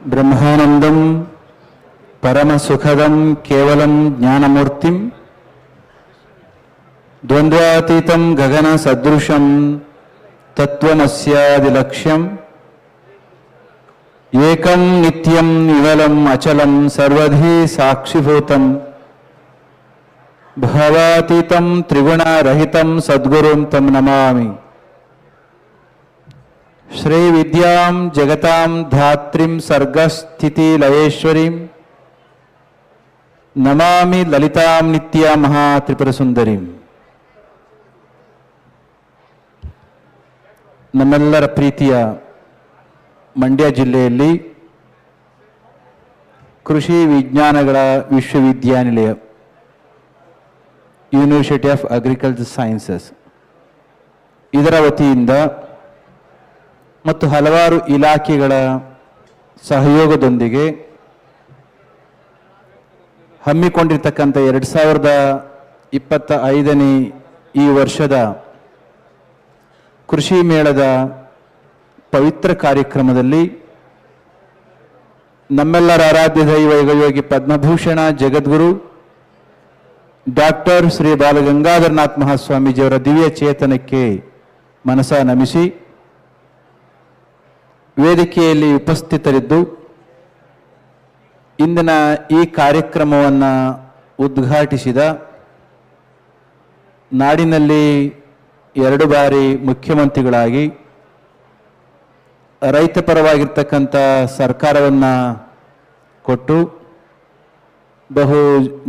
బ్రహ్మానందం పరమసుఖదం కేవలం జ్ఞానమూర్తిం ద్వంద్వాతీతం గగన సదృశం తత్వమస్యాదిలక్ష్యం ఏకం నిత్యం నివలం అచలం సర్వధీ సాక్షిభూతం భావాతీతం త్రిగుణారహితం సద్గురుం తం నమామి. ಶ್ರೀ ವಿದ್ಯಾಂ ಜಗತಾಂ ಧಾತ್ರಿಂ ಸರ್ಗಸ್ಥಿತಿ ಲಯೇಶ್ವರಿಂ ನಮಾಮಿ ಲಲಿತಾಂ ನಿತ್ಯ ಮಹಾ ತ್ರಿಪುರ ಸುಂದರಿಂ ನಮ್ಮೆಲ್ಲರ ಪ್ರೀತಿಯ ಮಂಡ್ಯ ಜಿಲ್ಲೆಯಲ್ಲಿ ಕೃಷಿ ವಿಜ್ಞಾನಗಳ ವಿಶ್ವವಿದ್ಯಾನಿಲಯ ಯೂನಿವರ್ಸಿಟಿ ಆಫ್ ಅಗ್ರಿಕಲ್ಚರ್ ಸೈನ್ಸಸ್ ಇದರ ವತಿಯಿಂದ ಮತ್ತು ಹಲವಾರು ಇಲಾಖೆಗಳ ಸಹಯೋಗದೊಂದಿಗೆ ಹಮ್ಮಿಕೊಂಡಿರ್ತಕ್ಕಂಥ ಎರಡು ಸಾವಿರದ ಇಪ್ಪತ್ತ ಐದನೇ ಈ ವರ್ಷದ ಕೃಷಿ ಮೇಳದ ಪವಿತ್ರ ಕಾರ್ಯಕ್ರಮದಲ್ಲಿ ನಮ್ಮೆಲ್ಲರ ಆರಾಧ್ಯ ದೈವ ಯೋಗಿ ಪದ್ಮಭೂಷಣ, ಜಗದ್ಗುರು, ಡಾಕ್ಟರ್ ಶ್ರೀ ಬಾಲಗಂಗಾಧರನಾಥ್ ಮಹಾಸ್ವಾಮೀಜಿಯವರ ದಿವ್ಯ ಚೇತನಕ್ಕೆ ಮನಸ ನಮಿಸಿ ವೇದಿಕೆಯಲ್ಲಿ ಉಪಸ್ಥಿತರಿದ್ದು, ಇಂದಿನ ಈ ಕಾರ್ಯಕ್ರಮವನ್ನು ಉದ್ಘಾಟಿಸಿದ ನಾಡಿನಲ್ಲಿ ಎರಡು ಬಾರಿ ಮುಖ್ಯಮಂತ್ರಿಗಳಾಗಿ ರೈತ ಪರವಾಗಿರ್ತಕ್ಕಂಥ ಸರ್ಕಾರವನ್ನು ಕೊಟ್ಟು ಬಹು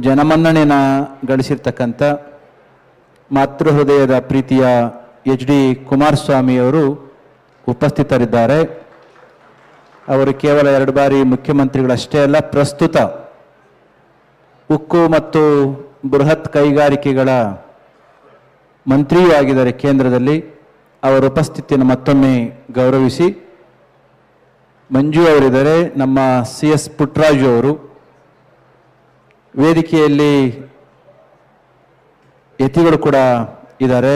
ಜನಮನ್ನಣೆನ ಗಳಿಸಿರ್ತಕ್ಕಂಥ ಮಾತೃ ಹೃದಯದ ಪ್ರೀತಿಯ ಎಚ್ ಡಿ ಕುಮಾರಸ್ವಾಮಿಯವರು ಉಪಸ್ಥಿತರಿದ್ದಾರೆ. ಅವರು ಕೇವಲ ಎರಡು ಬಾರಿ ಮುಖ್ಯಮಂತ್ರಿಗಳಷ್ಟೇ ಅಲ್ಲ, ಪ್ರಸ್ತುತ ಉಕ್ಕು ಮತ್ತು ಬೃಹತ್ ಕೈಗಾರಿಕೆಗಳ ಮಂತ್ರಿಯೂ ಆಗಿದ್ದಾರೆ ಕೇಂದ್ರದಲ್ಲಿ. ಅವರ ಉಪಸ್ಥಿತಿಯನ್ನು ಮತ್ತೊಮ್ಮೆ ಗೌರವಿಸಿ. ಮಂಜು ಅವರಿದ್ದಾರೆ, ನಮ್ಮ ಸಿ ಎಸ್ ಪುಟ್ರಾಜು ಅವರು. ವೇದಿಕೆಯಲ್ಲಿ ಯತಿಗಳು ಕೂಡ ಇದ್ದಾರೆ.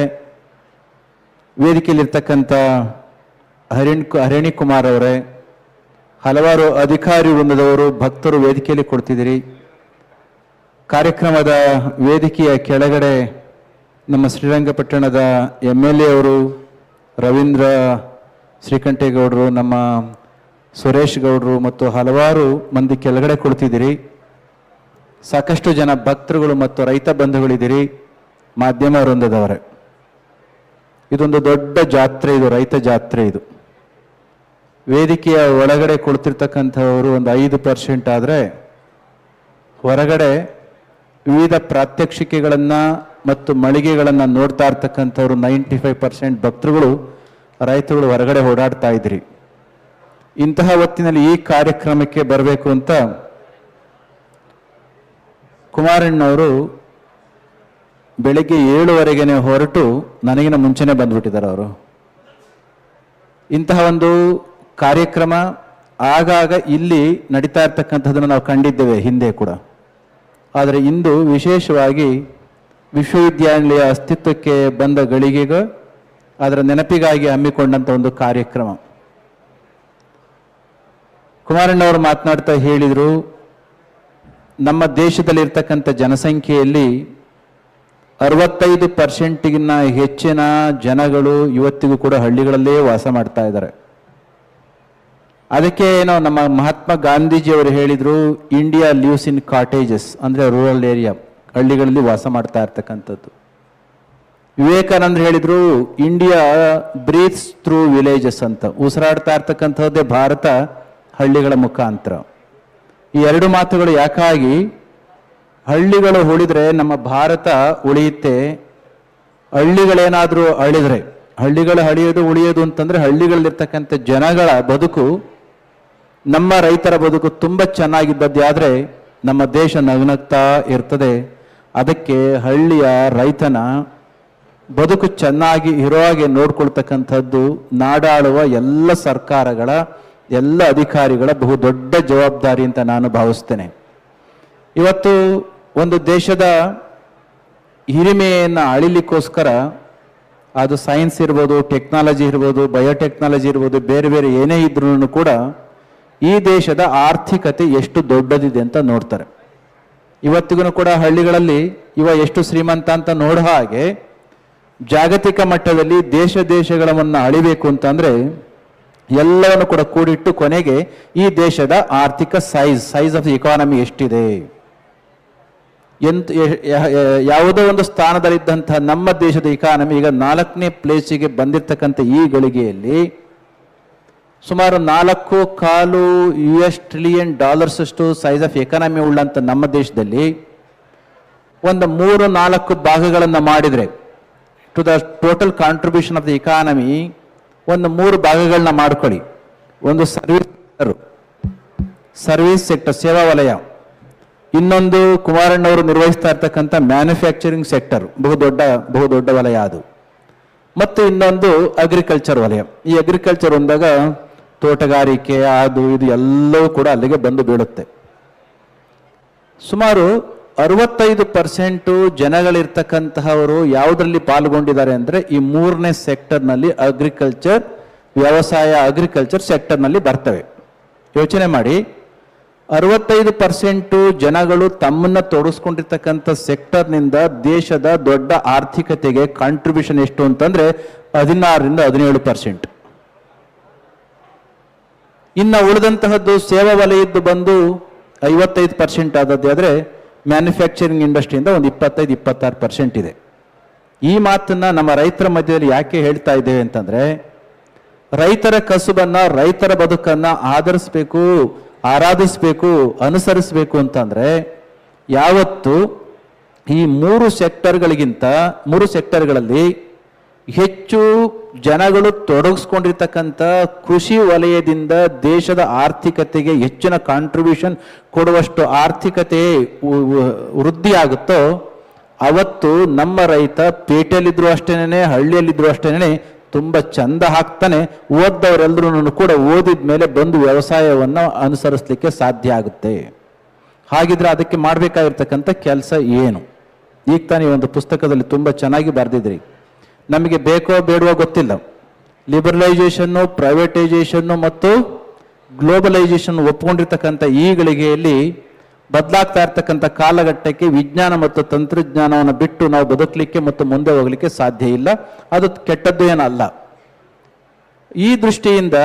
ವೇದಿಕೆಯಲ್ಲಿರ್ತಕ್ಕಂಥ ಹರಿಣ್ ಹರಿಣಿ ಕುಮಾರ್ ಅವರೇ ಹಲವಾರು ಅಧಿಕಾರಿ ವೃಂದದವರು ಭಕ್ತರು ವೇದಿಕೆಯಲ್ಲಿ ಕೊಡ್ತಿದ್ದೀರಿ. ಕಾರ್ಯಕ್ರಮದ ವೇದಿಕೆಯ ಕೆಳಗಡೆ ನಮ್ಮ ಶ್ರೀರಂಗಪಟ್ಟಣದ ಎಂ ಎಲ್ ಎ ಅವರು, ರವೀಂದ್ರ ಶ್ರೀಕಂಠೇಗೌಡರು, ನಮ್ಮ ಸುರೇಶ್ ಗೌಡರು ಮತ್ತು ಹಲವಾರು ಮಂದಿ ಕೆಳಗಡೆ ಕೊಡ್ತಿದ್ದೀರಿ. ಸಾಕಷ್ಟು ಜನ ಭಕ್ತರುಗಳು ಮತ್ತು ರೈತ ಬಂಧುಗಳಿದ್ದೀರಿ ಮಾಧ್ಯಮ ವೃಂದದವರೇ. ಇದೊಂದು ದೊಡ್ಡ ಜಾತ್ರೆ ಇದು, ರೈತ ಜಾತ್ರೆ ಇದು. ವೇದಿಕೆಯ ಒಳಗಡೆ ಕೊಡ್ತಿರ್ತಕ್ಕಂಥವರು ಒಂದು ಐದು ಪರ್ಸೆಂಟ್ ಆದರೆ ಹೊರಗಡೆ ವಿವಿಧ ಪ್ರಾತ್ಯಕ್ಷಿಕೆಗಳನ್ನು ಮತ್ತು ಮಳಿಗೆಗಳನ್ನು ನೋಡ್ತಾ ಇರ್ತಕ್ಕಂಥವ್ರು ನೈಂಟಿ ಫೈವ್ ಪರ್ಸೆಂಟ್ ಭಕ್ತರುಗಳು, ರೈತರುಗಳು ಹೊರಗಡೆ ಓಡಾಡ್ತಾ ಇದ್ರಿ. ಇಂತಹ ಹೊತ್ತಿನಲ್ಲಿ ಈ ಕಾರ್ಯಕ್ರಮಕ್ಕೆ ಬರಬೇಕು ಅಂತ ಕುಮಾರಣ್ಣವರು ಬೆಳಿಗ್ಗೆ ಏಳುವರೆಗೆ ಹೊರಟು ನನಗಿನ ಮುಂಚೆನೆ ಬಂದ್ಬಿಟ್ಟಿದ್ದಾರೆ ಅವರು. ಇಂತಹ ಒಂದು ಕಾರ್ಯಕ್ರಮ ಆಗಾಗ ಇಲ್ಲಿ ನಡೀತಾ ಇರ್ತಕ್ಕಂಥದ್ದನ್ನು ನಾವು ಕಂಡಿದ್ದೇವೆ ಹಿಂದೆ ಕೂಡ. ಆದರೆ ಇಂದು ವಿಶೇಷವಾಗಿ ವಿಶ್ವವಿದ್ಯಾನಿಲಯ ಅಸ್ತಿತ್ವಕ್ಕೆ ಬಂದ ಗಳಿಗೆಗ ಅದರ ನೆನಪಿಗಾಗಿ ಹಮ್ಮಿಕೊಂಡಂಥ ಒಂದು ಕಾರ್ಯಕ್ರಮ. ಕುಮಾರಣ್ಣವರು ಮಾತನಾಡ್ತಾ ಹೇಳಿದರು, ನಮ್ಮ ದೇಶದಲ್ಲಿರ್ತಕ್ಕಂಥ ಜನಸಂಖ್ಯೆಯಲ್ಲಿ ಅರವತ್ತೈದು ಪರ್ಸೆಂಟಿಗಿನ್ನ ಹೆಚ್ಚಿನ ಜನಗಳು ಇವತ್ತಿಗೂ ಕೂಡ ಹಳ್ಳಿಗಳಲ್ಲೇ ವಾಸ ಮಾಡ್ತಾ ಇದ್ದಾರೆ. ಅದಕ್ಕೆ ಏನೋ ನಮ್ಮ ಮಹಾತ್ಮ ಗಾಂಧೀಜಿಯವರು ಹೇಳಿದರು ಇಂಡಿಯಾ ಲಿವ್ಸ್ ಇನ್ ಕಾಟೇಜಸ್ ಅಂದರೆ ರೂರಲ್ ಏರಿಯಾ ಹಳ್ಳಿಗಳಲ್ಲಿ ವಾಸ ಮಾಡ್ತಾ ಇರ್ತಕ್ಕಂಥದ್ದು. ವಿವೇಕಾನಂದ್ ಹೇಳಿದ್ರು ಇಂಡಿಯಾ ಬ್ರೀತ್ಸ್ ಥ್ರೂ ವಿಲೇಜಸ್ ಅಂತ. ಉಸಿರಾಡ್ತಾ ಇರ್ತಕ್ಕಂಥದ್ದೇ ಭಾರತ ಹಳ್ಳಿಗಳ ಮುಖಾಂತರ. ಈ ಎರಡು ಮಾತುಗಳು ಯಾಕಾಗಿ, ಹಳ್ಳಿಗಳು ಉಳಿದ್ರೆ ನಮ್ಮ ಭಾರತ ಉಳಿಯುತ್ತೆ, ಹಳ್ಳಿಗಳೇನಾದರೂ ಅಳಿದ್ರೆ, ಹಳ್ಳಿಗಳು ಅಳಿಯೋದು ಉಳಿಯೋದು ಅಂತಂದ್ರೆ ಹಳ್ಳಿಗಳಲ್ಲಿರ್ತಕ್ಕಂಥ ಜನಗಳ ಬದುಕು ನಮ್ಮ ರೈತರ ಬದುಕು ತುಂಬ ಚೆನ್ನಾಗಿದ್ದದ್ದೇ ಆದರೆ ನಮ್ಮ ದೇಶ ನಗನಗ್ತಾ ಇರ್ತದೆ. ಅದಕ್ಕೆ ಹಳ್ಳಿಯ ರೈತನ ಬದುಕು ಚೆನ್ನಾಗಿ ಇರೋ ಹಾಗೆ ನೋಡ್ಕೊಳ್ತಕ್ಕಂಥದ್ದು ನಾಡಾಳುವ ಎಲ್ಲ ಸರ್ಕಾರಗಳ, ಎಲ್ಲ ಅಧಿಕಾರಿಗಳ ಬಹು ದೊಡ್ಡ ಜವಾಬ್ದಾರಿ ಅಂತ ನಾನು ಭಾವಿಸ್ತೇನೆ. ಇವತ್ತು ಒಂದು ದೇಶದ ಹಿರಿಮೆಯನ್ನು ಅಳಿಲಿಕ್ಕೋಸ್ಕರ ಅದು ಸೈನ್ಸ್ ಇರ್ಬೋದು, ಟೆಕ್ನಾಲಜಿ ಇರ್ಬೋದು, ಬಯೋಟೆಕ್ನಾಲಜಿ ಇರ್ಬೋದು, ಬೇರೆ ಬೇರೆ ಏನೇ ಇದ್ರೂ ಕೂಡ ಈ ದೇಶದ ಆರ್ಥಿಕತೆ ಎಷ್ಟು ದೊಡ್ಡದಿದೆ ಅಂತ ನೋಡ್ತಾರೆ. ಇವತ್ತಿಗೂ ಕೂಡ ಹಳ್ಳಿಗಳಲ್ಲಿ ಇವ ಎಷ್ಟು ಶ್ರೀಮಂತ ಅಂತ ನೋಡೋ ಹಾಗೆ ಜಾಗತಿಕ ಮಟ್ಟದಲ್ಲಿ ದೇಶ ದೇಶಗಳನ್ನ ಅಳಿಬೇಕು ಅಂತಂದ್ರೆ ಎಲ್ಲವನ್ನು ಕೂಡ ಕೂಡಿಟ್ಟು ಕೊನೆಗೆ ಈ ದೇಶದ ಆರ್ಥಿಕ ಸೈಜ್ ಸೈಜ್ ಆಫ್ ಇಕಾನಮಿ ಎಷ್ಟಿದೆ. ಎಂತ ಯಾವುದೋ ಒಂದು ಸ್ಥಾನದಲ್ಲಿದ್ದಂತಹ ನಮ್ಮ ದೇಶದ ಇಕಾನಮಿ ಈಗ ನಾಲ್ಕನೇ ಪ್ಲೇಸಿಗೆ ಬಂದಿರತಕ್ಕಂಥ ಈ ಗಳಿಗೆಯಲ್ಲಿ ಸುಮಾರು ನಾಲ್ಕು ಕಾಲು ಯು ಎಸ್ ಟ್ರಿಲಿಯನ್ ಡಾಲರ್ಸ್ ಅಷ್ಟು ಸೈಜ್ ಆಫ್ ಎಕಾನಮಿ ಉಳ್ಳಂತ ನಮ್ಮ ದೇಶದಲ್ಲಿ ಒಂದು ಮೂರು ನಾಲ್ಕು ಭಾಗಗಳನ್ನು ಮಾಡಿದರೆ to the total contribution of the economy ಒಂದು ಮೂರು ಭಾಗಗಳನ್ನ ಮಾಡ್ಕೊಳ್ಳಿ. ಒಂದು ಸರ್ವಿಸ್ ಸೆಕ್ಟರ್ ಸರ್ವಿಸ್ ಸೆಕ್ಟರ್ ಸೇವಾ ವಲಯ. ಇನ್ನೊಂದು ಕುಮಾರಣ್ಣವರು ನಿರ್ವಹಿಸ್ತಾ ಇರ್ತಕ್ಕಂಥ ಮ್ಯಾನುಫ್ಯಾಕ್ಚರಿಂಗ್ ಸೆಕ್ಟರ್ ಬಹುದೊಡ್ಡ ಬಹುದೊಡ್ಡ ವಲಯ ಅದು. ಮತ್ತು ಇನ್ನೊಂದು ಅಗ್ರಿಕಲ್ಚರ್ ವಲಯ. ಈ ಅಗ್ರಿಕಲ್ಚರ್ ಒಂದಾಗ ತೋಟಗಾರಿಕೆ, ಅದು, ಇದು ಎಲ್ಲವೂ ಕೂಡ ಅಲ್ಲಿಗೆ ಬಂದು ಬೀಳುತ್ತೆ. ಸುಮಾರು ಅರವತ್ತೈದು ಪರ್ಸೆಂಟು ಜನಗಳಿರ್ತಕ್ಕಂತಹವರು ಯಾವುದರಲ್ಲಿ ಪಾಲ್ಗೊಂಡಿದ್ದಾರೆ ಅಂದರೆ ಈ ಮೂರನೇ ಸೆಕ್ಟರ್ನಲ್ಲಿ ಅಗ್ರಿಕಲ್ಚರ್, ವ್ಯವಸಾಯ ಅಗ್ರಿಕಲ್ಚರ್ ಸೆಕ್ಟರ್ನಲ್ಲಿ ಬರ್ತವೆ. ಯೋಚನೆ ಮಾಡಿ. ಅರವತ್ತೈದು ಪರ್ಸೆಂಟು ಜನಗಳು ತಮ್ಮನ್ನ ತೊಡಸ್ಕೊಂಡಿರ್ತಕ್ಕಂಥ ಸೆಕ್ಟರ್ನಿಂದ ದೇಶದ ದೊಡ್ಡ ಆರ್ಥಿಕತೆಗೆ ಕಾಂಟ್ರಿಬ್ಯೂಷನ್ ಎಷ್ಟು ಅಂತಂದರೆ ಹದಿನಾರರಿಂದ ಹದಿನೇಳು ಪರ್ಸೆಂಟ್. ಇನ್ನು ಉಳಿದಂತಹದ್ದು ಸೇವಾ ವಲಯದ್ದು ಬಂದು ಐವತ್ತೈದು ಪರ್ಸೆಂಟ್ ಆದದ್ದು ಆದರೆ ಮ್ಯಾನುಫ್ಯಾಕ್ಚರಿಂಗ್ ಇಂಡಸ್ಟ್ರಿಯಿಂದ ಒಂದು ಇಪ್ಪತ್ತೈದು, ಇಪ್ಪತ್ತಾರು ಪರ್ಸೆಂಟ್ ಇದೆ. ಈ ಮಾತನ್ನ ನಮ್ಮ ರೈತರ ಮಧ್ಯದಲ್ಲಿ ಯಾಕೆ ಹೇಳ್ತಾ ಇದ್ದೇವೆ ಅಂತಂದ್ರೆ, ರೈತರ ಕಸುಬನ್ನ ರೈತರ ಬದುಕನ್ನ ಆಧರಿಸ್ಬೇಕು, ಆರಾಧಿಸ್ಬೇಕು, ಅನುಸರಿಸಬೇಕು ಅಂತಂದ್ರೆ, ಯಾವತ್ತು ಈ ಮೂರು ಸೆಕ್ಟರ್ಗಳಿಗಿಂತ ಮೂರು ಸೆಕ್ಟರ್ಗಳಲ್ಲಿ ಹೆಚ್ಚು ಜನಗಳು ತೊಡಗಿಸ್ಕೊಂಡಿರ್ತಕ್ಕಂಥ ಕೃಷಿ ವಲಯದಿಂದ ದೇಶದ ಆರ್ಥಿಕತೆಗೆ ಹೆಚ್ಚಿನ ಕಾಂಟ್ರಿಬ್ಯೂಷನ್ ಕೊಡುವಷ್ಟು ಆರ್ಥಿಕತೆ ಉ- ಉ- ವೃದ್ಧಿ ಆಗುತ್ತೋ ಅವತ್ತು ನಮ್ಮ ರೈತ ಪೇಟೆಯಲ್ಲಿದ್ರು ಅಷ್ಟೇನೆ ಹಳ್ಳಿಯಲ್ಲಿದ್ರು ಅಷ್ಟೇನೆ ತುಂಬ ಚಂದ ಹಾಕ್ತಾನೆ ಓದ್ದವರೆಲ್ಲರೂ ಕೂಡ ಓದಿದ ಮೇಲೆ ಬಂದು ವ್ಯವಸಾಯವನ್ನು ಅನುಸರಿಸಲಿಕ್ಕೆ ಸಾಧ್ಯ ಆಗುತ್ತೆ. ಹಾಗಿದ್ರೆ ಅದಕ್ಕೆ ಮಾಡಬೇಕಾಗಿರ್ತಕ್ಕಂಥ ಕೆಲಸ ಏನು? ಈಗ ತಾನೇ ಒಂದು ಪುಸ್ತಕದಲ್ಲಿ ತುಂಬ ಚೆನ್ನಾಗಿ ಬರೆದಿದ್ರಿ. ನಮಗೆ ಬೇಕೋ ಬೇಡವೋ ಗೊತ್ತಿಲ್ಲ. ಲಿಬರಲೈಸೇಷನ್ನು ಪ್ರೈವೇಟೈಸೇಷನ್ನು ಮತ್ತು ಗ್ಲೋಬಲೈಸೇಷನ್ ಒಪ್ಕೊಂಡಿರ್ತಕ್ಕಂಥ ಈ ಗಳಿಗೆಯಲ್ಲಿ ಬದಲಾಗ್ತಾ ಇರ್ತಕ್ಕಂಥ ಕಾಲಘಟ್ಟಕ್ಕೆ ವಿಜ್ಞಾನ ಮತ್ತು ತಂತ್ರಜ್ಞಾನವನ್ನು ಬಿಟ್ಟು ನಾವು ಬದುಕಲಿಕ್ಕೆ ಮತ್ತು ಮುಂದೆ ಹೋಗಲಿಕ್ಕೆ ಸಾಧ್ಯ ಇಲ್ಲ. ಅದು ಕೆಟ್ಟದ್ದು ಏನಲ್ಲ. ಈ ದೃಷ್ಟಿಯಿಂದ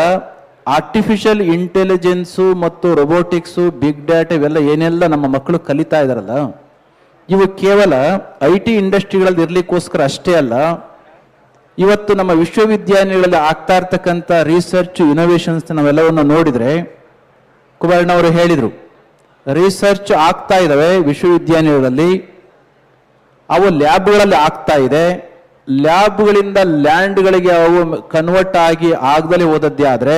ಆರ್ಟಿಫಿಷಿಯಲ್ ಇಂಟೆಲಿಜೆನ್ಸು ಮತ್ತು ರೊಬೋಟಿಕ್ಸು ಬಿಗ್ ಡಾಟಾ ಇವೆಲ್ಲ ಏನೆಲ್ಲ ನಮ್ಮ ಮಕ್ಕಳು ಕಲಿತಾ ಇದಾರಲ್ಲ ಇವು ಕೇವಲ ಐ ಟಿ ಇಂಡಸ್ಟ್ರಿಗಳಲ್ಲಿ ಇರಲಿಕ್ಕೋಸ್ಕರ ಅಷ್ಟೇ ಅಲ್ಲ ಇವತ್ತು ನಮ್ಮ ವಿಶ್ವವಿದ್ಯಾಲಯಗಳಲ್ಲಿ ಆಗ್ತಾ ಇರ್ತಕ್ಕಂಥ ರಿಸರ್ಚ್ ಇನೋವೇಷನ್ಸ್ ನಾವೆಲ್ಲವನ್ನು ನೋಡಿದ್ರೆ ಕುಮಾರಣ್ಣವರು ಹೇಳಿದರು ರಿಸರ್ಚ್ ಆಗ್ತಾ ಇದ್ದಾವೆ ವಿಶ್ವವಿದ್ಯಾಲಯಗಳಲ್ಲಿ ಅವು ಲ್ಯಾಬ್ಗಳಲ್ಲಿ ಆಗ್ತಾ ಇದೆ, ಲ್ಯಾಬ್ಗಳಿಂದ ಲ್ಯಾಂಡ್ಗಳಿಗೆ ಅವು ಕನ್ವರ್ಟ್ ಆಗಿ ಆಗದಲ್ಲಿ ಹೋದದ್ದೇ ಆದರೆ,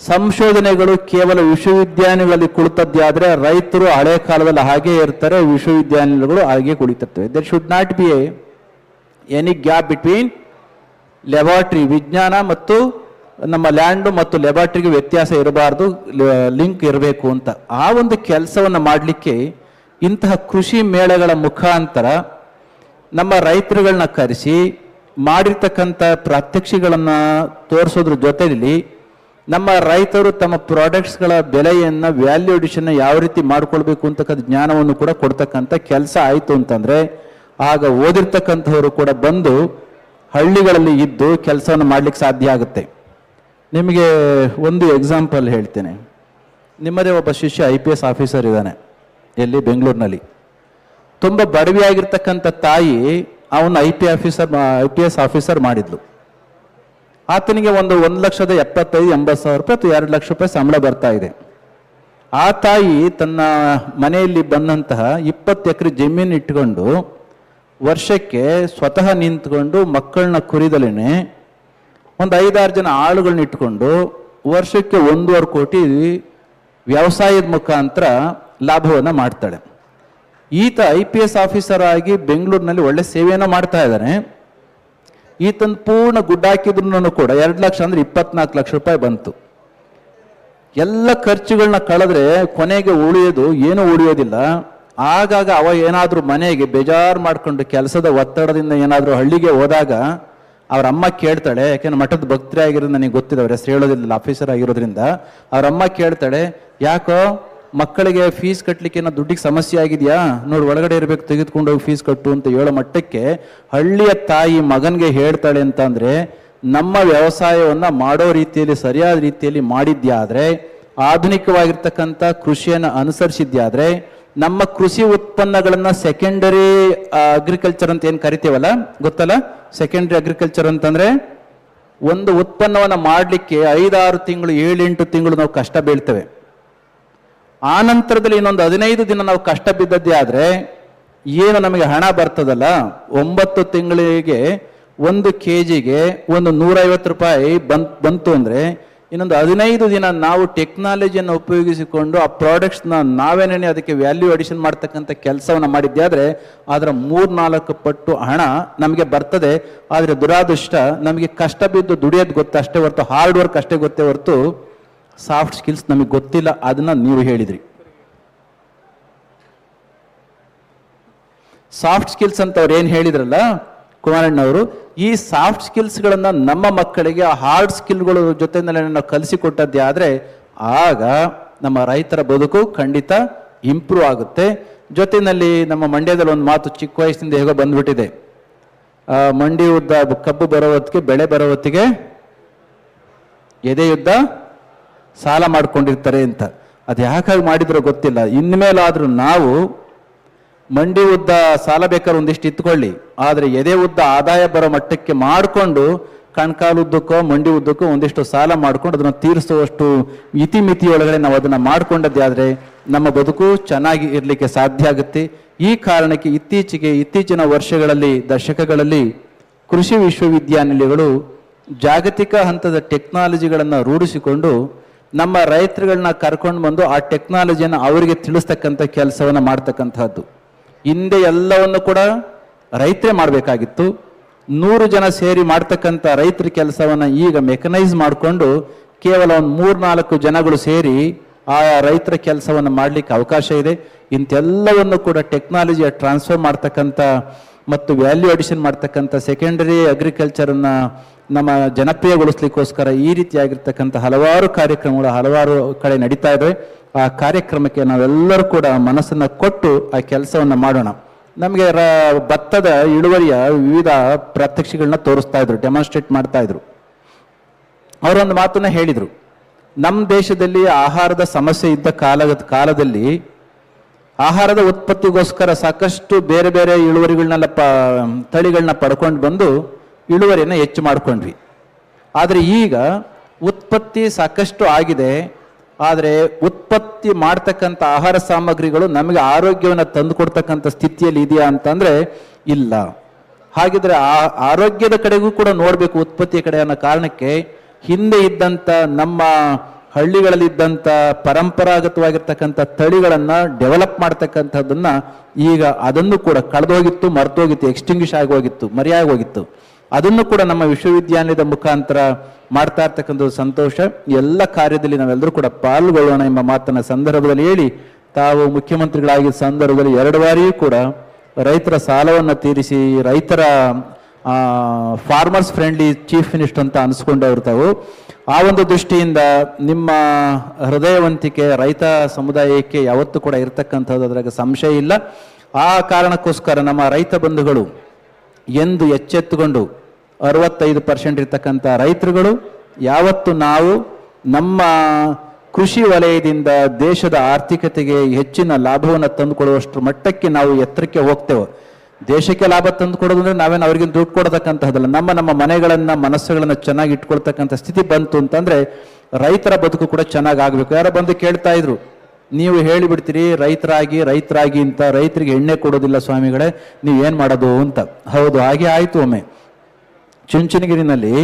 ಸಂಶೋಧನೆಗಳು ಕೇವಲ ವಿಶ್ವವಿದ್ಯಾಲಯಗಳಲ್ಲಿ ಕುಳಿತದ್ದೇ ಆದರೆ, ರೈತರು ಹಳೆ ಕಾಲದಲ್ಲಿ ಹಾಗೆ ಇರ್ತಾರೆ ವಿಶ್ವವಿದ್ಯಾಲಯಗಳು ಹಾಗೆ ಕುಳಿತಿರ್ತವೆ. There should not be a any gap between laboratory ವಿಜ್ಞಾನ ಮತ್ತು ನಮ್ಮ ಲ್ಯಾಂಡು ಮತ್ತು ಲೆಬಾರ್ಟ್ರಿಗೆ ವ್ಯತ್ಯಾಸ ಇರಬಾರ್ದು ಲಿಂಕ್ ಇರಬೇಕು ಅಂತ. ಆ ಒಂದು ಕೆಲಸವನ್ನು ಮಾಡಲಿಕ್ಕೆ ಇಂತಹ ಕೃಷಿ ಮೇಳಗಳ ಮುಖಾಂತರ ನಮ್ಮ ರೈತರುಗಳನ್ನ ಕರೆಸಿ, ಮಾಡಿರ್ತಕ್ಕಂಥ ಪ್ರಾತ್ಯಕ್ಷಿಗಳನ್ನು ತೋರಿಸೋದ್ರ ಜೊತೆಯಲ್ಲಿ ನಮ್ಮ ರೈತರು ತಮ್ಮ ಪ್ರಾಡಕ್ಟ್ಸ್ಗಳ ಬೆಲೆಯನ್ನು ವ್ಯಾಲ್ಯೂ ಅಡಿಷನ್ನ ಯಾವ ರೀತಿ ಮಾಡ್ಕೊಳ್ಬೇಕು ಅಂತಕ್ಕಂಥ ಜ್ಞಾನವನ್ನು ಕೂಡ ಕೊಡ್ತಕ್ಕಂಥ ಕೆಲಸ ಆಯಿತು ಅಂತಂದ್ರೆ ಆಗ ಓದಿರ್ತಕ್ಕಂಥವರು ಕೂಡ ಬಂದು ಹಳ್ಳಿಗಳಲ್ಲಿ ಇದ್ದು ಕೆಲಸವನ್ನು ಮಾಡ್ಲಿಕ್ಕೆ ಸಾಧ್ಯ ಆಗುತ್ತೆ. ನಿಮಗೆ ಒಂದು ಎಕ್ಸಾಂಪಲ್ ಹೇಳ್ತೇನೆ. ನಿಮ್ಮದೇ ಒಬ್ಬ ಶಿಷ್ಯ ಐ ಪಿ ಎಸ್ ಆಫೀಸರ್ ಇದ್ದಾನೆ, ಎಲ್ಲಿ? ಬೆಂಗಳೂರಿನಲ್ಲಿ. ತುಂಬ ಬಡವಿಯಾಗಿರ್ತಕ್ಕಂಥ ತಾಯಿ ಅವನು I P officer I P S officer ಮಾಡಿದ್ಲು. ಆತನಿಗೆ ಒಂದು ಒಂದು ಲಕ್ಷದ ಎಪ್ಪತ್ತೈದು, ಎಂಬತ್ತು ಸಾವಿರ ರೂಪಾಯಿ ಅಥವಾ ಎರಡು ಲಕ್ಷ ರೂಪಾಯಿ ಸಂಬಳ ಬರ್ತಾ ಇದೆ. ಆ ತಾಯಿ ತನ್ನ ಮನೆಯಲ್ಲಿ ಬಂದಂತಹ ಇಪ್ಪತ್ತು ಎಕರೆ ಜಮೀನು ಇಟ್ಕೊಂಡು ವರ್ಷಕ್ಕೆ ಸ್ವತಃ ನಿಂತ್ಕೊಂಡು ಮಕ್ಕಳನ್ನ ಕುರಿದಲೇನೆ ಒಂದು ಐದಾರು ಜನ ಆಳುಗಳನ್ನ ಇಟ್ಕೊಂಡು ವರ್ಷಕ್ಕೆ ಒಂದೂವರೆ ಕೋಟಿ ವ್ಯವಸಾಯದ ಮುಖಾಂತರ ಲಾಭವನ್ನು ಮಾಡ್ತಾಳೆ. ಈತ ಐ ಪಿ ಎಸ್ ಆಫೀಸರ್ ಆಗಿ ಬೆಂಗಳೂರಿನಲ್ಲಿ ಒಳ್ಳೆ ಸೇವೆಯನ್ನು ಮಾಡ್ತಾ ಇದ್ದಾನೆ ಈತನ ಪೂರ್ಣ ಗುಡ್ಡ ಹಾಕಿದ್ರು ಕೂಡ ಎರಡು ಲಕ್ಷ ಅಂದ್ರೆ ಇಪ್ಪತ್ನಾಲ್ಕು ಲಕ್ಷ ರೂಪಾಯಿ ಬಂತು. ಎಲ್ಲ ಖರ್ಚುಗಳನ್ನ ಕಳೆದ್ರೆ ಕೊನೆಗೆ ಉಳಿಯೋದು ಏನು ಉಳಿಯೋದಿಲ್ಲ. ಆಗಾಗ ಅವ ಏನಾದರೂ ಮನೆಗೆ ಬೇಜಾರು ಮಾಡ್ಕೊಂಡು ಕೆಲಸದ ಒತ್ತಡದಿಂದ ಏನಾದರೂ ಹಳ್ಳಿಗೆ ಹೋದಾಗ ಅವ್ರ ಅಮ್ಮ ಕೇಳ್ತಾಳೆ ಯಾಕೆಂದ್ರೆ ಮಠದ ಭಕ್ತರೇ ಆಗಿರೋದು ನನಗೆ ಗೊತ್ತಿದೆ ಅವ್ರ ಹೆಸರು ಹೇಳೋದಿಲ್ಲ ಆಫೀಸರ್ ಆಗಿರೋದ್ರಿಂದ. ಅವ್ರ ಅಮ್ಮ ಕೇಳ್ತಾಳೆ, ಯಾಕೋ ಮಕ್ಕಳಿಗೆ ಫೀಸ್ ಕಟ್ಟಲಿಕ್ಕೆ ಏನೋ ದುಡ್ಡಿಗೆ ಸಮಸ್ಯೆ ಆಗಿದೆಯಾ? ನೋಡಿ ಒಳಗಡೆ ಇರಬೇಕು, ತೆಗೆದುಕೊಂಡು ಹೋಗಿ ಫೀಸ್ ಕಟ್ಟು ಅಂತ ಹೇಳೋ ಮಟ್ಟಕ್ಕೆ ಹಳ್ಳಿಯ ತಾಯಿ ಮಗನಿಗೆ ಹೇಳ್ತಾಳೆ ಅಂತ ಅಂದ್ರೆ ನಮ್ಮ ವ್ಯವಸಾಯವನ್ನು ಮಾಡೋ ರೀತಿಯಲ್ಲಿ, ಸರಿಯಾದ ರೀತಿಯಲ್ಲಿ ಮಾಡಿದ್ಯಾದರೆ, ಆಧುನಿಕವಾಗಿರ್ತಕ್ಕಂಥ ಕೃಷಿಯನ್ನು ಅನುಸರಿಸಿದ್ಯಾದ್ರೆ ನಮ್ಮ ಕೃಷಿ ಉತ್ಪನ್ನಗಳನ್ನ ಸೆಕೆಂಡರಿ ಅಗ್ರಿಕಲ್ಚರ್ ಅಂತ ಏನ್ ಕರಿತೀವಲ್ಲ, ಗೊತ್ತಲ್ಲ? ಸೆಕೆಂಡರಿ ಅಗ್ರಿಕಲ್ಚರ್ ಅಂತಂದ್ರೆ ಒಂದು ಉತ್ಪನ್ನವನ್ನ ಮಾಡಲಿಕ್ಕೆ ಐದಾರು ತಿಂಗಳು, ಏಳೆಂಟು ತಿಂಗಳು ನಾವು ಕಷ್ಟ ಬೀಳ್ತೇವೆ. ಆ ನಂತರದಲ್ಲಿ ಇನ್ನೊಂದು ಹದಿನೈದು ದಿನ ನಾವು ಕಷ್ಟ ಬಿದ್ದದ್ದೇ ಆದ್ರೆ ಏನು ನಮಗೆ ಹಣ ಬರ್ತದಲ್ಲ? ಒಂಬತ್ತು ತಿಂಗಳಿಗೆ ಒಂದು ಕೆ ಜಿಗೆ ಒಂದು ನೂರೈವತ್ತು ರೂಪಾಯಿ ಬಂತ್, ಬಂತು ಅಂದ್ರೆ ಇನ್ನೊಂದು ಹದಿನೈದು ದಿನ ನಾವು ಟೆಕ್ನಾಲಜಿಯನ್ನು ಉಪಯೋಗಿಸಿಕೊಂಡು ಆ ಪ್ರಾಡಕ್ಟ್ಸ್ನ ನಾವೇನೇ ಅದಕ್ಕೆ ವ್ಯಾಲ್ಯೂ ಅಡಿಷನ್ ಮಾಡ್ತಕ್ಕಂಥ ಕೆಲಸವನ್ನು ಮಾಡಿದ್ದೆ ಆದರೆ ಅದರ ಮೂರ್ನಾಲ್ಕು ಪಟ್ಟು ಹಣ ನಮಗೆ ಬರ್ತದೆ. ಆದರೆ ದುರಾದೃಷ್ಟ, ನಮಗೆ ಕಷ್ಟ ಬಿದ್ದು ದುಡಿಯೋದು ಗೊತ್ತು ಅಷ್ಟೇ ಹೊರತು ಹಾರ್ಡ್ ವರ್ಕ್ ಅಷ್ಟೇ ಗೊತ್ತೇ ಹೊರತು ಸಾಫ್ಟ್ ಸ್ಕಿಲ್ಸ್ ನಮಗೆ ಗೊತ್ತಿಲ್ಲ ಅದನ್ನು ನೀವು ಹೇಳಿದ್ರಿ. ಸಾಫ್ಟ್ ಸ್ಕಿಲ್ಸ್ ಅಂತ ಅವ್ರು ಏನು ಹೇಳಿದ್ರಲ್ಲ ಕುಮಾರಣ್ಣವರು? ಈ ಸಾಫ್ಟ್ ಸ್ಕಿಲ್ಸ್ಗಳನ್ನು ನಮ್ಮ ಮಕ್ಕಳಿಗೆ ಆ ಹಾರ್ಡ್ ಸ್ಕಿಲ್ಗಳ ಜೊತೆನಲ್ಲಿ ನಾವು ಕಲಿಸಿಕೊಟ್ಟದ್ದೇ ಆದರೆ, ಆಗ ನಮ್ಮ ರೈತರ ಬದುಕು ಖಂಡಿತ ಇಂಪ್ರೂವ್ ಆಗುತ್ತೆ. ಜೊತೆಯಲ್ಲಿ ನಮ್ಮ ಮಂಡ್ಯದಲ್ಲಿ ಒಂದು ಮಾತು ಚಿಕ್ಕ ವಯಸ್ಸಿನಿಂದ ಹೇಗೋ ಬಂದ್ಬಿಟ್ಟಿದೆ. ಮಂಡಿ ಉದ್ದ ಕಬ್ಬು ಬರೋ ಹೊತ್ತಿಗೆ, ಬೆಳೆ ಬರೋ ಹೊತ್ತಿಗೆ ಎದೆ ಯುದ್ಧ ಸಾಲ ಮಾಡ್ಕೊಂಡಿರ್ತಾರೆ ಅಂತ. ಅದು ಯಾಕಾಗಿ ಮಾಡಿದ್ರೋ ಗೊತ್ತಿಲ್ಲ. ಇನ್ಮೇಲಾದರೂ ನಾವು ಮಂಡಿ ಉದ್ದ ಸಾಲ ಬೇಕಾದ್ರೆ ಒಂದಿಷ್ಟು ಇತ್ಕೊಳ್ಳಿ. ಆದರೆ ಎದೆ ಉದ್ದ ಆದಾಯ ಬರೋ ಮಟ್ಟಕ್ಕೆ ಮಾಡಿಕೊಂಡು ಕಣ್ಕಾಲುದ್ದಕ್ಕೋ ಮಂಡಿ ಉದ್ದಕ್ಕೋ ಒಂದಿಷ್ಟು ಸಾಲ ಮಾಡಿಕೊಂಡು ಅದನ್ನು ತೀರಿಸುವಷ್ಟು ಇತಿಮಿತಿಯೊಳಗಡೆ ನಾವು ಅದನ್ನು ಮಾಡಿಕೊಂಡದ್ದೇ ಆದರೆ ನಮ್ಮ ಬದುಕು ಚೆನ್ನಾಗಿ ಇರಲಿಕ್ಕೆ ಸಾಧ್ಯ ಆಗುತ್ತೆ. ಈ ಕಾರಣಕ್ಕೆ ಇತ್ತೀಚೆಗೆ ಇತ್ತೀಚಿನ ವರ್ಷಗಳಲ್ಲಿ, ದಶಕಗಳಲ್ಲಿ ಕೃಷಿ ವಿಶ್ವವಿದ್ಯಾನಿಲಯಗಳು ಜಾಗತಿಕ ಹಂತದ ಟೆಕ್ನಾಲಜಿಗಳನ್ನು ರೂಢಿಸಿಕೊಂಡು ನಮ್ಮ ರೈತರುಗಳನ್ನ ಕರ್ಕೊಂಡು ಬಂದು ಆ ಟೆಕ್ನಾಲಜಿಯನ್ನು ಅವರಿಗೆ ತಿಳಿಸ್ತಕ್ಕಂಥ ಕೆಲಸವನ್ನು ಮಾಡ್ತಕ್ಕಂಥದ್ದು ಹಿಂದೆ ಎಲ್ಲವನ್ನು ಕೂಡ ರೈತರೇ ಮಾಡಬೇಕಾಗಿತ್ತು. ನೂರು ಜನ ಸೇರಿ ಮಾಡ್ತಕ್ಕಂಥ ರೈತರ ಕೆಲಸವನ್ನು ಈಗ ಮೆಕನೈಸ್ ಮಾಡಿಕೊಂಡು ಕೇವಲ ಒಂದು ಮೂರ್ನಾಲ್ಕು ಜನಗಳು ಸೇರಿ ಆ ರೈತರ ಕೆಲಸವನ್ನು ಮಾಡಲಿಕ್ಕೆ ಅವಕಾಶ ಇದೆ. ಇಂಥೆಲ್ಲವನ್ನು ಕೂಡ ಟೆಕ್ನಾಲಜಿಯ ಟ್ರಾನ್ಸ್ಫರ್ ಮಾಡ್ತಕ್ಕಂಥ ಮತ್ತು ವ್ಯಾಲ್ಯೂ ಅಡಿಷನ್ ಮಾಡ್ತಕ್ಕಂಥ ಸೆಕೆಂಡರಿ ಅಗ್ರಿಕಲ್ಚರನ್ನು ನಮ್ಮ ಜನಪ್ರಿಯಗೊಳಿಸ್ಲಿಕ್ಕೋಸ್ಕರ ಈ ರೀತಿಯಾಗಿರ್ತಕ್ಕಂಥ ಹಲವಾರು ಕಾರ್ಯಕ್ರಮಗಳು ಹಲವಾರು ಕಡೆ ನಡೀತಾ ಇದೆ ಆ ಕಾರ್ಯಕ್ರಮಕ್ಕೆ ನಾವೆಲ್ಲರೂ ಕೂಡ ಮನಸ್ಸನ್ನು ಕೊಟ್ಟು ಆ ಕೆಲಸವನ್ನು ಮಾಡೋಣ. ನಮಗೆ ರ, ಭತ್ತದ ಇಳುವರಿಯ ವಿವಿಧ ಪ್ರಾತ್ಯಕ್ಷಿಗಳನ್ನ ತೋರಿಸ್ತಾ ಇದ್ರು ಡೆಮಾನ್ಸ್ಟ್ರೇಟ್ ಮಾಡ್ತಾ ಇದ್ರು. ಅವರೊಂದು ಮಾತನ್ನ ಹೇಳಿದರು. ನಮ್ಮ ದೇಶದಲ್ಲಿ ಆಹಾರದ ಸಮಸ್ಯೆ ಇದ್ದ ಕಾಲದ, ಕಾಲದಲ್ಲಿ ಆಹಾರದ ಉತ್ಪತ್ತಿಗೋಸ್ಕರ ಸಾಕಷ್ಟು ಬೇರೆ ಬೇರೆ ಇಳುವರಿಗಳನ್ನೆಲ್ಲ ಪ, ತಳಿಗಳನ್ನ ಪಡ್ಕೊಂಡು ಬಂದು ಇಳುವರಿಯನ್ನು ಹೆಚ್ಚು ಮಾಡ್ಕೊಂಡ್ವಿ. ಆದರೆ ಈಗ ಉತ್ಪತ್ತಿ ಸಾಕಷ್ಟು ಆಗಿದೆ. ಆದರೆ ಉತ್ಪತ್ತಿ ಮಾಡ್ತಕ್ಕಂಥ ಆಹಾರ ಸಾಮಗ್ರಿಗಳು ನಮಗೆ ಆರೋಗ್ಯವನ್ನು ತಂದುಕೊಡ್ತಕ್ಕಂಥ ಸ್ಥಿತಿಯಲ್ಲಿ ಇದೆಯಾ ಅಂತಂದರೆ ಇಲ್ಲ. ಹಾಗಿದ್ರೆ ಆ ಆರೋಗ್ಯದ ಕಡೆಗೂ ಕೂಡ ನೋಡಬೇಕು ಉತ್ಪತ್ತಿಯ ಕಡೆ ಅನ್ನೋ ಕಾರಣಕ್ಕೆ ಹಿಂದೆ ಇದ್ದಂಥ ನಮ್ಮ ಹಳ್ಳಿಗಳಲ್ಲಿ ಇದ್ದಂಥ ಪರಂಪರಾಗತವಾಗಿರ್ತಕ್ಕಂಥ ತಳಿಗಳನ್ನು ಡೆವಲಪ್ ಮಾಡ್ತಕ್ಕಂಥದ್ದನ್ನು ಈಗ ಅದನ್ನು ಕೂಡ ಕಳೆದೋಗಿತ್ತು ಮರ್ತೋಗಿತ್ತು ಎಕ್ಸ್ಟಿಂಗ್ವಿಷ್ ಆಗೋಗಿತ್ತು, ಮರೆಯಾಗೋಗಿತ್ತು. ಅದನ್ನು ಕೂಡ ನಮ್ಮ ವಿಶ್ವವಿದ್ಯಾಲಯದ ಮುಖಾಂತರ ಮಾಡ್ತಾ ಇರ್ತಕ್ಕಂಥದ್ದು ಸಂತೋಷ. ಎಲ್ಲ ಕಾರ್ಯದಲ್ಲಿ ನಾವೆಲ್ಲರೂ ಕೂಡ ಪಾಲ್ಗೊಳ್ಳೋಣ ಎಂಬ ಮಾತನ್ನ ಸಂದರ್ಭದಲ್ಲಿ ಹೇಳಿ, ತಾವು ಮುಖ್ಯಮಂತ್ರಿಗಳಾಗಿದ್ದ ಸಂದರ್ಭದಲ್ಲಿ ಎರಡು ಬಾರಿಯೂ ಕೂಡ ರೈತರ ಸಾಲವನ್ನು ತೀರಿಸಿ ರೈತರ ಫಾರ್ಮರ್ಸ್ ಫ್ರೆಂಡ್ಲಿ ಚೀಫ್ ಮಿನಿಸ್ಟರ್ ಅಂತ ಅನಿಸ್ಕೊಂಡವ್ರು ತಾವು. ಆ ಒಂದು ದೃಷ್ಟಿಯಿಂದ ನಿಮ್ಮ ಹೃದಯವಂತಿಕೆ ರೈತ ಸಮುದಾಯಕ್ಕೆ ಯಾವತ್ತೂ ಕೂಡ ಇರತಕ್ಕಂಥದ್ದು ಅದ್ರಾಗ ಸಂಶಯ ಇಲ್ಲ. ಆ ಕಾರಣಕ್ಕೋಸ್ಕರ ನಮ್ಮ ರೈತ ಬಂಧುಗಳು ಎಂದು ಎಚ್ಚೆತ್ತುಕೊಂಡು ಅರವತ್ತೈದು ಪರ್ಸೆಂಟ್ ಇರ್ತಕ್ಕಂಥ ರೈತರುಗಳು, ಯಾವತ್ತು ನಾವು ನಮ್ಮ ಕೃಷಿ ವಲಯದಿಂದ ದೇಶದ ಆರ್ಥಿಕತೆಗೆ ಹೆಚ್ಚಿನ ಲಾಭವನ್ನು ತಂದುಕೊಡುವಷ್ಟು ಮಟ್ಟಕ್ಕೆ ನಾವು ಎತ್ತರಕ್ಕೆ ಹೋಗ್ತೇವೆ. ದೇಶಕ್ಕೆ ಲಾಭ ತಂದು ಕೊಡೋದು ಅಂದ್ರೆ ನಾವೇನು ಅವ್ರಿಗೆ ದುಡ್ಡು ಕೊಡತಕ್ಕಂತಹದ್ದಲ್ಲ ನಮ್ಮ ನಮ್ಮ ಮನೆಗಳನ್ನ, ಮನಸ್ಸುಗಳನ್ನ ಚೆನ್ನಾಗಿ ಇಟ್ಕೊಳ್ತಕ್ಕಂಥ ಸ್ಥಿತಿ ಬಂತು ಅಂತಂದ್ರೆ ರೈತರ ಬದುಕು ಕೂಡ ಚೆನ್ನಾಗಿ ಆಗ್ಬೇಕು ಯಾರೋ ಬಂದು ಕೇಳ್ತಾ ಇದ್ರು, ನೀವು ಹೇಳಿಬಿಡ್ತೀರಿ, ರೈತರಾಗಿ ರೈತರಾಗಿ ಅಂತ, ರೈತರಿಗೆ ಎಣ್ಣೆ ಕೊಡೋದಿಲ್ಲ ಸ್ವಾಮಿಗಳೇ, ನೀವು ಏನು ಮಾಡೋದು? ಅಂತ. ಹೌದು, ಹಾಗೆ ಆಯಿತು ಒಮ್ಮೆ. ಚುಂಚನಗಿರಿನಲ್ಲಿ,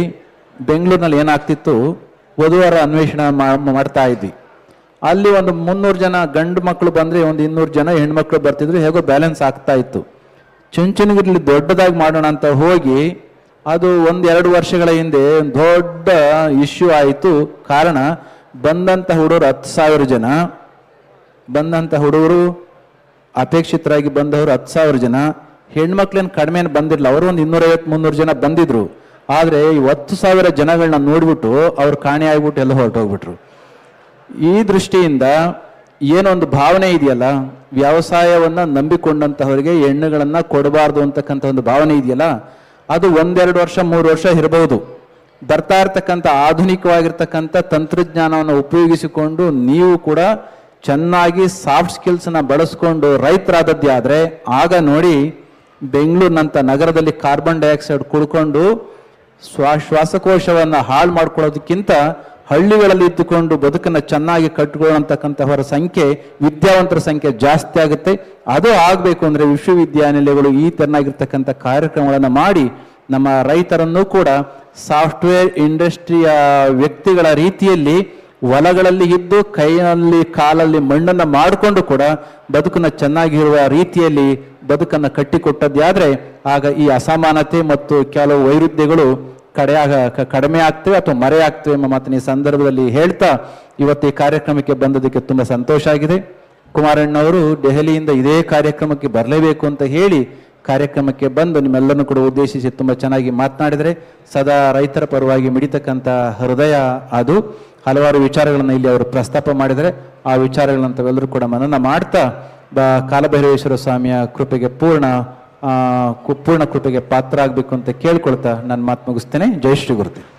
ಬೆಂಗಳೂರಿನಲ್ಲಿ ಏನಾಗ್ತಿತ್ತು, ವಧುವಾರ ಅನ್ವೇಷಣೆ ಮಾಡ್ತಾ ಇದ್ವಿ. ಅಲ್ಲಿ ಒಂದು ಮುನ್ನೂರು ಜನ ಗಂಡು ಮಕ್ಕಳು ಬಂದರೆ, ಒಂದು ಇನ್ನೂರು ಜನ ಹೆಣ್ಮಕ್ಳು ಬರ್ತಿದ್ರು, ಹೇಗೋ ಬ್ಯಾಲೆನ್ಸ್ ಆಗ್ತಾ ಇತ್ತು. ಚುಂಚನಗಿರಿಲಿ ದೊಡ್ಡದಾಗಿ ಮಾಡೋಣ ಅಂತ ಹೋಗಿ ಅದು ಒಂದು ಎರಡು ವರ್ಷಗಳ ಹಿಂದೆ ದೊಡ್ಡ ಇಶ್ಯೂ ಆಯಿತು. ಕಾರಣ ಬಂದಂತ ಹುಡುಗರು ಹತ್ತು ಸಾವಿರ ಜನ, ಬಂದಂತ ಹುಡುಗರು ಅಪೇಕ್ಷಿತರಾಗಿ ಬಂದವರು ಹತ್ತು ಸಾವಿರ ಜನ. ಹೆಣ್ಮಕ್ಳೇನು ಕಡಿಮೆ ಬಂದಿರಲಿಲ್ಲ. ಅವರು ಒಂದು ಇನ್ನೂರೈವತ್ತು, ಮುನ್ನೂರು ಜನ ಬಂದಿದ್ರು. ಆದರೆ ಈ ಹತ್ತು ಸಾವಿರ ಜನಗಳನ್ನ ನೋಡ್ಬಿಟ್ಟು ಅವ್ರು ಕಾಣೆ ಆಗ್ಬಿಟ್ಟು ಎಲ್ಲ ಹೊರಟೋಗ್ಬಿಟ್ರು. ಈ ದೃಷ್ಟಿಯಿಂದ ಏನೊಂದು ಭಾವನೆ ಇದೆಯಲ್ಲ, ವ್ಯವಸಾಯವನ್ನು ನಂಬಿಕೊಂಡಂತಹವರಿಗೆ ಹೆಣ್ಣುಗಳನ್ನು ಕೊಡಬಾರ್ದು ಅಂತಕ್ಕಂಥ ಒಂದು ಭಾವನೆ ಇದೆಯಲ್ಲ, ಅದು ಒಂದೆರಡು ವರ್ಷ, ಮೂರು ವರ್ಷ ಇರಬಹುದು ಬರ್ತಾ ಇರ್ತಕ್ಕಂಥ ಆಧುನಿಕವಾಗಿರ್ತಕ್ಕಂಥ ತಂತ್ರಜ್ಞಾನವನ್ನು ಉಪಯೋಗಿಸಿಕೊಂಡು ನೀವು ಕೂಡ ಚೆನ್ನಾಗಿ ಸಾಫ್ಟ್ ಸ್ಕಿಲ್ಸ್ನ ಬಳಸ್ಕೊಂಡು ರೈತರಾದದ್ದೇ ಆದರೆ, ಆಗ ನೋಡಿ ಬೆಂಗಳೂರಿನಂಥ ನಗರದಲ್ಲಿ ಕಾರ್ಬನ್ ಡೈಆಕ್ಸೈಡ್ ಕುಡ್ಕೊಂಡು ಶ್ವಾ ಶ್ವಾಸಕೋಶವನ್ನು ಹಾಳು ಮಾಡ್ಕೊಳ್ಳೋದಕ್ಕಿಂತ ಹಳ್ಳಿಗಳಲ್ಲಿ ಇದ್ದುಕೊಂಡು ಬದುಕನ್ನು ಚೆನ್ನಾಗಿ ಕಟ್ಟಿಕೊಳ್ಳುವಂತಕ್ಕಂಥವರ ಸಂಖ್ಯೆ, ವಿದ್ಯಾವಂತರ ಸಂಖ್ಯೆ ಜಾಸ್ತಿ ಆಗುತ್ತೆ. ಅದು ಆಗಬೇಕು ಅಂದರೆ ವಿಶ್ವವಿದ್ಯಾನಿಲಯಗಳು ಈ ತೆರನಾಗಿರ್ತಕ್ಕಂಥ ಕಾರ್ಯಕ್ರಮಗಳನ್ನು ಮಾಡಿ ನಮ್ಮ ರೈತರನ್ನು ಕೂಡ ಸಾಫ್ಟ್ವೇರ್ ಇಂಡಸ್ಟ್ರಿಯ ವ್ಯಕ್ತಿಗಳ ರೀತಿಯಲ್ಲಿ ಹೊಲಗಳಲ್ಲಿ ಇದ್ದು ಕೈಯಲ್ಲಿ ಕಾಲಲ್ಲಿ ಮಣ್ಣನ್ನು ಮಾಡಿಕೊಂಡು ಕೂಡ ಬದುಕನ್ನು ಚೆನ್ನಾಗಿರುವ ರೀತಿಯಲ್ಲಿ ಬದುಕನ್ನು ಕಟ್ಟಿಕೊಟ್ಟದ್ದಾದರೆ ಆಗ ಈ ಅಸಮಾನತೆ ಮತ್ತು ಕೆಲವು ವೈರುಧ್ಯಗಳು ಕಡೆಯಾಗ ಕಡಿಮೆ ಆಗ್ತೇವೆ ಅಥವಾ ಮರೆ ಆಗ್ತವೆ ಎಂಬ ಮಾತಿನ ಈ ಸಂದರ್ಭದಲ್ಲಿ ಹೇಳ್ತಾ ಇವತ್ತು ಈ ಕಾರ್ಯಕ್ರಮಕ್ಕೆ ಬಂದದಕ್ಕೆ ತುಂಬಾ ಸಂತೋಷ ಆಗಿದೆ. ಕುಮಾರಣ್ಣವರು ದೆಹಲಿಯಿಂದ ಇದೇ ಕಾರ್ಯಕ್ರಮಕ್ಕೆ ಬರಲೇಬೇಕು ಅಂತ ಹೇಳಿ ಕಾರ್ಯಕ್ರಮಕ್ಕೆ ಬಂದು ನಿಮ್ಮೆಲ್ಲರನ್ನು ಕೂಡ ಉದ್ದೇಶಿಸಿ ತುಂಬಾ ಚೆನ್ನಾಗಿ ಮಾತನಾಡಿದರೆ ಸದಾ ರೈತರ ಪರವಾಗಿ ಮಿಡಿತಕ್ಕಂಥ ಹೃದಯ ಅದು. ಹಲವಾರು ವಿಚಾರಗಳನ್ನು ಇಲ್ಲಿ ಅವರು ಪ್ರಸ್ತಾಪ ಮಾಡಿದರೆ ಆ ವಿಚಾರಗಳನ್ನು ತಾವೆಲ್ಲರೂ ಕೂಡ ಮನನ ಮಾಡ್ತಾ ಬ ಕಾಲಭೈರವೇಶ್ವರ ಸ್ವಾಮಿಯ ಕೃಪೆಗೆ ಪೂರ್ಣ ಪೂರ್ಣ ಕೃಪೆಗೆ ಪಾತ್ರ ಆಗಬೇಕು ಅಂತ ಕೇಳ್ಕೊಳ್ತಾ ನಾನು ಮಾತು ಮುಗಿಸ್ತೇನೆ. ಜೈ ಶ್ರೀ ಗುರುತೆ